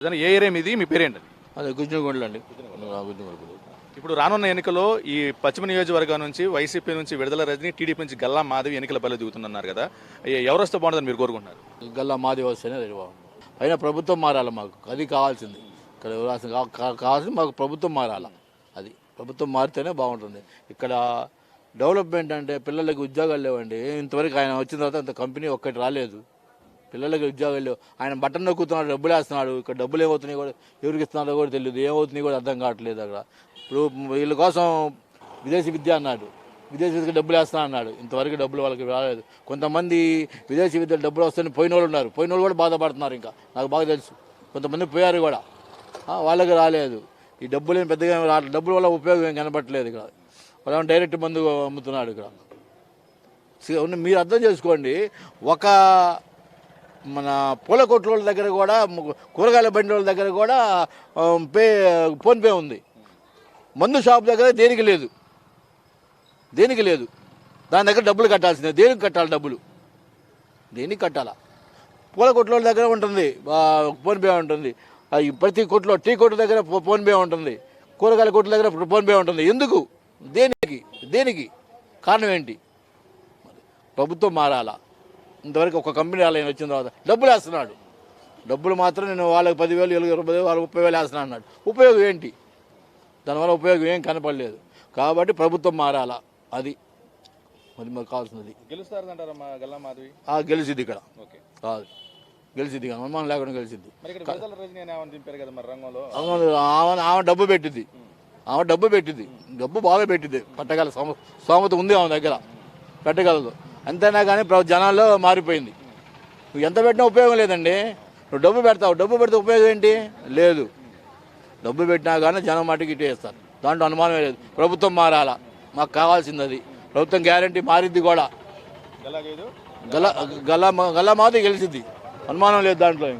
ఏ area మీది? మీ పేరేంటి? అదే గుజ్జుగొండలు అండి. గుజ్జుగొండలు ఇప్పుడు రానున్న ఎన్నికల్లో ఈ పశ్చిమ నియోజకవర్గం నుంచి వైసీపీ నుంచి విడుదల రజని టీడీపీ నుంచి గల్లా మాధవి ఎన్నికల బలి దిగుతున్నారు కదా. ఎవరు వస్తే బాగుంటుందని మీరు కోరుకుంటున్నారు? గల్లా మాది వస్తేనే అయినా ప్రభుత్వం మారాలి మాకు. అది కావాల్సింది. ఇక్కడ కావాల్సింది మాకు ప్రభుత్వం మారాలి. అది. ప్రభుత్వం మారితేనే బాగుంటుంది. ఇక్కడ డెవలప్మెంట్ అంటే పిల్లలకి ఉద్యోగాలు లేవండి. ఇంతవరకు ఆయన వచ్చిన తర్వాత అంత కంపెనీ ఒక్కటి రాలేదు. పిల్లలకి ఉద్యోగాలు ఆయన బట్టన్ నొక్కుతున్నాడు డబ్బులు వేస్తున్నాడు ఇక్కడ డబ్బులు ఏమవుతున్నాయి కూడా ఎవరికి ఇస్తున్నాడో కూడా తెలియదు ఏమవుతున్నాయి కూడా అర్థం కావట్లేదు అక్కడ. ఇప్పుడు వీళ్ళ కోసం విదేశీ విద్య అన్నాడు విదేశీ విద్యకి డబ్బులు వేస్తా అన్నాడు ఇంతవరకు డబ్బులు వాళ్ళకి రాలేదు. కొంతమంది విదేశీ విద్య డబ్బులు వస్తాయని పోయిన వాళ్ళు ఉన్నారు పోయిన వాళ్ళు కూడా బాధపడుతున్నారు ఇంకా నాకు బాగా తెలుసు. కొంతమంది పోయారు కూడా వాళ్ళకి రాలేదు. ఈ డబ్బులు ఏం పెద్దగా ఏం డబ్బుల వల్ల ఉపయోగం ఏం కనపట్లేదు ఇక్కడ. వాళ్ళు డైరెక్ట్ మందు అమ్ముతున్నాడు ఇక్కడ. మీరు అర్థం చేసుకోండి ఒక మన పూల కొట్ల దగ్గర కూడా కూరగాయల బండి వాళ్ళ దగ్గర కూడా పే ఫోన్పే ఉంది. మందు షాప్ దగ్గర దేనికి లేదు. దేనికి లేదు. దాని దగ్గర డబ్బులు కట్టాల్సిందే. దేనికి కట్టాలి డబ్బులు? దేనికి కట్టాలా? పూల కొట్ల దగ్గర ఉంటుంది. ఫోన్పే ఉంటుంది. ప్రతి కొట్లో టీ కొట్టు దగ్గర ఫోన్పే ఉంటుంది. కూరగాయల కొట్ల దగ్గర ఫోన్పే ఉంటుంది. ఎందుకు? దేనికి? దేనికి? కారణం ఏంటి? ప్రభుత్వం మారాలా? ఇంతవరకు ఒక కంపెనీ రాలే వచ్చిన తర్వాత. డబ్బులు వేస్తున్నాడు. డబ్బులు మాత్రం నేను వాళ్ళకి పదివేలు ఇరవై ఇరవై వాళ్ళకి ముప్పై వేలు వేస్తున్నా అన్నాడు. ఉపయోగం ఏంటి? దానివల్ల ఉపయోగం ఏం కనపడలేదు. కాబట్టి ప్రభుత్వం మారాలా? అది. అది మాకు కావాల్సినది. ఆ గెలిచిద్ది ఇక్కడ. ఓకే. ఆ, గెలిచిద్ది అనుమానం లేకుండా గెలిచిద్ది. మరి కదా మరి ఆమె ఆమె డబ్బు పెట్టింది ఆమె డబ్బు పెట్టింది డబ్బు బాగా పెట్టింది పట్టగల సమ స్తోమత ఉంది ఆమె దగ్గర. పెట్టగలదు. అంతేనా కానీ ప్ర- జనాల్లో మారిపోయింది. నువ్వు ఎంత పెట్టినా ఉపయోగం లేదండి. నువ్వు డబ్బు పెడతావు. డబ్బు పెడితే ఉపయోగం ఏంటి? లేదు. డబ్బు పెట్టినా కానీ జనం మటుకు ఇటే వేస్తారు దాంట్లో అనుమానమే లేదు. ప్రభుత్వం మారాలా? మాకు కావాల్సింది అది. ప్రభుత్వం గ్యారంటీ మారిద్ది కూడా. గల గల్లా గల్లా మాది గెలిచిద్ది అనుమానం లేదు దాంట్లో ఇంకా.